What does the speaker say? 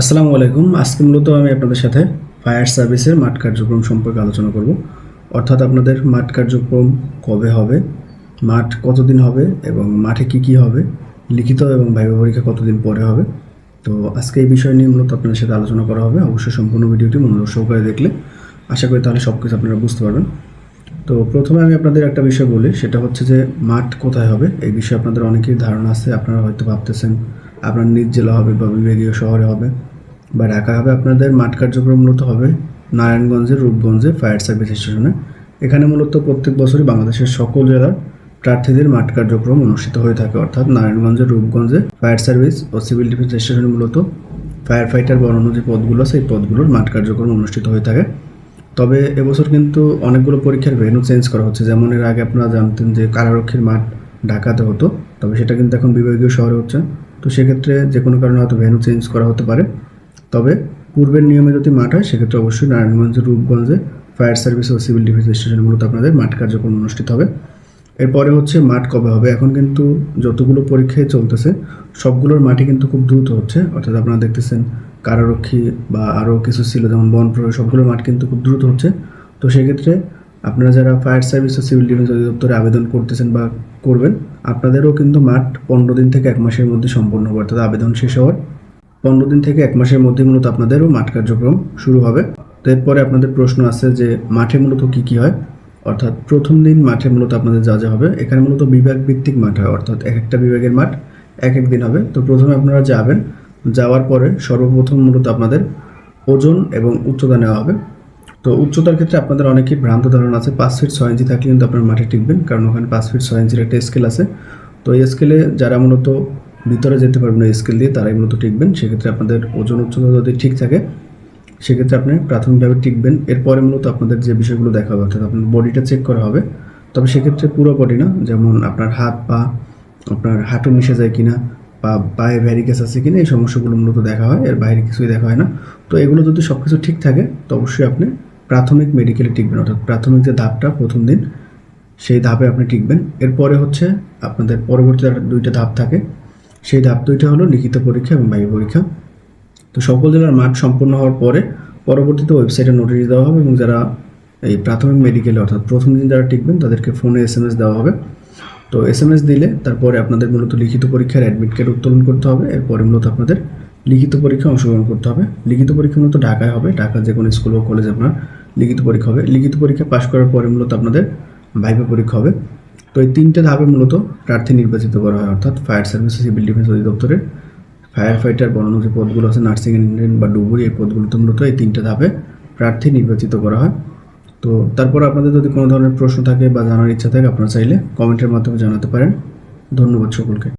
আসসালামু আলাইকুম। আজকে মূলত আমি আপনাদের সাথে ফায়ার সার্ভিসের মাঠ কার্যক্রম সম্পর্কে আলোচনা করব। অর্থাৎ আপনাদের মাঠ কার্যক্রম কবে হবে, মাঠ কতদিন হবে এবং মাঠে কি কি হবে, লিখিত এবং ভাইবা পরীক্ষা কতদিন পরে হবে। তো আজকে এই বিষয় নিয়ে মূলত আপনাদের সাথে আলোচনা করা হবে। অবশ্যই সম্পূর্ণ ভিডিওটি মনোযোগ সহকারে দেখলে আশা করি তাহলে সব কিছু আপনারা বুঝতে পারবেন। তো প্রথমে আমি আপনাদের একটা বিষয় বলি, সেটা হচ্ছে যে মাঠ কোথায় হবে? এই বিষয়ে আপনাদের অনেকেই ধারণা আছে, আপনারা হয়তো ভাবতেছেন আপনার নিজ জেলা হবে বা বিভাগীয় শহরে হবে। বা ঢাকা হবে আপনাদের মাঠ কার্যক্রম মূলত হবে নারায়ণগঞ্জের রূপগঞ্জে ফায়ার সার্ভিস স্টেশনে। এখানে মূলত প্রত্যেক বছরই বাংলাদেশের সকল জেলার প্রার্থীদের মাঠ কার্যক্রম অনুষ্ঠিত হয়ে থাকে, অর্থাৎ নারায়ণগঞ্জের রূপগঞ্জে ফায়ার সার্ভিস ও সিভিল ডিফেন্স স্টেশনে মূলত ফায়ার ফাইটার বনানো যে পদগুলো, সেই পদগুলোর মাঠ কার্যক্রম অনুষ্ঠিত হয়ে থাকে। তবে এবছর কিন্তু অনেকগুলো পরীক্ষার ভেন্যু চেঞ্জ করা হচ্ছে। যেমন এর আগে আপনারা জানতেন যে কারারক্ষীর মাঠ ঢাকাতে হতো, তবে সেটা কিন্তু এখন বিভাগীয় শহরে হচ্ছে। তো সেক্ষেত্রে যে কোনো কারণে হয়তো ভেন্যু চেঞ্জ করা হতে পারে। তবে পূর্বের নিয়মে যদি মাঠ হয়, সেক্ষেত্রে অবশ্যই নারায়ণগঞ্জের রূপগঞ্জে ফায়ার সার্ভিস ও সিভিল ডিফেন্স স্টেশনে মূলত আপনাদের মাঠ কার্যক্রম অনুষ্ঠিত হবে। এরপরে হচ্ছে মাঠ কবে হবে? এখন কিন্তু যতগুলো পরীক্ষায় চলতেছে, সবগুলোর মাঠই কিন্তু খুব দ্রুত হচ্ছে। অর্থাৎ আপনারা দেখতেছেন কারারক্ষী বা আরও কিছু ছিল, যেমন বন প্রহরী সবগুলোর মাঠ কিন্তু খুব দ্রুত হচ্ছে। তো সেক্ষেত্রে আপনারা যারা ফায়ার সার্ভিস ও সিভিল ডিফেন্স অধিদপ্তরে আবেদন করতেছেন বা করবেন, আপনাদেরও কিন্তু মাঠ পনেরো দিন থেকে এক মাসের মধ্যে সম্পূর্ণ হবে। অর্থাৎ আবেদন শেষ হওয়ার পনেরো দিন থেকে এক মাসের মধ্যে মূলত আপনাদেরও মাঠ কার্যক্রম শুরু হবে। তো এরপরে আপনাদের প্রশ্ন আছে যে, মাঠে মূলত কী কী হয়? অর্থাৎ প্রথম দিন মাঠে মূলত আপনাদের যা যা হবে, এখানে মূলত বিভাগ ভিত্তিক মাঠ হয়, অর্থাৎ এক একটা বিভাগের মাঠ এক এক দিন হবে। তো প্রথমে আপনারা যাবেন, যাওয়ার পরে সর্বপ্রথম মূলত আপনাদের ওজন এবং উচ্চতা নেওয়া হবে। তো উচ্চতার ক্ষেত্রে আপনাদের অনেকেই ভ্রান্ত ধারণা আছে, পাঁচ ফিট ছয় ইঞ্চি থাকলে কিন্তু আপনার মাঠে টিকবেন, কারণ ওখানে পাঁচ ফিট ছয় ইঞ্চির একটা স্কেল আছে। তো এই স্কেলে যারা মূলত ভিতরে যেতে পারবেন এই স্কেল দিয়ে, তারাই মূলত টিকবেন। সেক্ষেত্রে আপনাদের ওজন উচ্চতা যদি ঠিক থাকে, সেক্ষেত্রে আপনি প্রাথমিকভাবে টিকবেন। এরপরে মূলত আপনাদের যে বিষয়গুলো দেখা হবে অর্থাৎ আপনার বডিটা চেক করা হবে। তবে সেক্ষেত্রে পুরো বডি না, যেমন আপনার হাত, পা, আপনার হাঁটু মিশে যায় কিনা, বা পায়ে ভ্যারিকেস আছে কিনা, এই সমস্যাগুলো মূলত দেখা হয়। এর বাইরে কিছুই দেখা হয় না। তো এগুলো যদি সব কিছু ঠিক থাকে, তো অবশ্যই আপনি প্রাথমিক মেডিকেলে টিকবেন। অর্থাৎ প্রাথমিক যে ধাপটা, প্রথম দিন, সেই ধাপে আপনি টিকবেন। এরপরে হচ্ছে আপনাদের পরবর্তী দুইটা ধাপ থাকে। সেই ধাপ দুইটা হলো লিখিত পরীক্ষা এবং বায়ু পরীক্ষা। তো সকল জেলার মাঠ সম্পূর্ণ হওয়ার পরে পরবর্তীতে ওয়েবসাইটে নোটিশ দেওয়া হবে এবং যারা এই প্রাথমিক মেডিকেলে অর্থাৎ প্রথম দিন যারা টিকবেন, তাদেরকে ফোনে এস এম এস দেওয়া হবে। তো এস এম এস দিলে তারপরে আপনাদের মূলত লিখিত পরীক্ষার অ্যাডমিট কার্ড উত্তোলন করতে হবে। এরপরে মূলত আপনাদের লিখিত পরীক্ষা অংশগ্রহণ করতে হবে। লিখিত পরীক্ষা মূলত ঢাকায় হবে, ঢাকার যে কোনো স্কুল বা কলেজে আপনার লিখিত পরীক্ষা হবে। লিখিত পরীক্ষা পাশ করার পরে মূলত আপনাদের ভাইভা পরীক্ষা হবে। তো এই তিনটে ধাপে মূলত প্রার্থী নির্বাচিত করা হয়, অর্থাৎ ফায়ার সার্ভিস সিভিল ডিফেন্স অধিদপ্তরের। ফায়ার ফাইটার বনানো যে পদগুলো আছে, নার্সিং ইঞ্জিনিয়ারিং বা ডুবুরি, এই পদগুলোতে মূলত এই তিনটে ধাপে প্রার্থী নির্বাচিত করা হয়। তো তারপর আপনাদের যদি কোনো ধরনের প্রশ্ন থাকে বা জানার ইচ্ছা থাকে, আপনারা চাইলে কমেন্টের মাধ্যমে জানাতে পারেন। ধন্যবাদ সকলকে।